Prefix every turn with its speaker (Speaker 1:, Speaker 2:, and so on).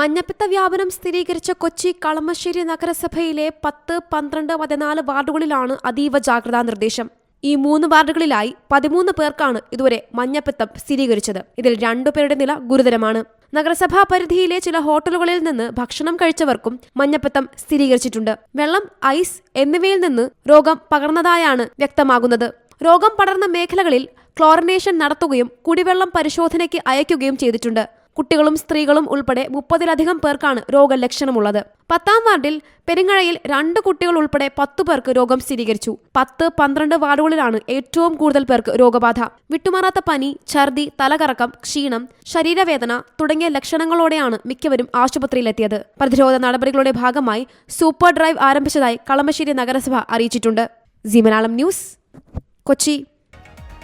Speaker 1: മഞ്ഞപ്പിത്ത വ്യാപനം സ്ഥിരീകരിച്ച കൊച്ചി കളമശ്ശേരി നഗരസഭയിലെ പത്ത് പന്ത്രണ്ട് പതിനാല് വാർഡുകളിലാണ് അതീവ ജാഗ്രതാ നിർദ്ദേശം. ഈ മൂന്ന് വാർഡുകളിലായി പതിമൂന്ന് പേർക്കാണ് ഇതുവരെ മഞ്ഞപ്പിത്തം സ്ഥിരീകരിച്ചത്. ഇതിൽ രണ്ടുപേരുടെ നില ഗുരുതരമാണ്. നഗരസഭാ പരിധിയിലെ ചില ഹോട്ടലുകളിൽ നിന്ന് ഭക്ഷണം കഴിച്ചവർക്കും മഞ്ഞപ്പിത്തം സ്ഥിരീകരിച്ചിട്ടുണ്ട്. വെള്ളം ഐസ് എന്നിവയിൽ നിന്ന് രോഗം പകർന്നതായാണ് വ്യക്തമാകുന്നത്. രോഗം പടർന്ന മേഖലകളിൽ ക്ലോറിനേഷൻ നടത്തുകയും കുടിവെള്ളം പരിശോധനയ്ക്ക് അയക്കുകയും ചെയ്തിട്ടുണ്ട്. കുട്ടികളും സ്ത്രീകളും ഉൾപ്പെടെ മുപ്പതിലധികം പേർക്കാണ് രോഗലക്ഷണമുള്ളത്. പത്താം വാർഡിൽ പെരിങ്ങഴയിൽ രണ്ട് കുട്ടികൾ ഉൾപ്പെടെ പത്തു പേർക്ക് രോഗം സ്ഥിരീകരിച്ചു. പത്ത് പന്ത്രണ്ട് വാർഡുകളിലാണ് ഏറ്റവും കൂടുതൽ പേർക്ക് രോഗബാധ. വിട്ടുമാറാത്ത പനി ഛർദി തലകറക്കം ക്ഷീണം ശരീരവേദന തുടങ്ങിയ ലക്ഷണങ്ങളോടെയാണ് മിക്കവരും ആശുപത്രിയിലെത്തിയത്. പ്രതിരോധ നടപടികളുടെ ഭാഗമായി സൂപ്പർ ഡ്രൈവ് ആരംഭിച്ചതായി കളമശ്ശേരി നഗരസഭ അറിയിച്ചിട്ടുണ്ട്. G Malayalam news Kochi.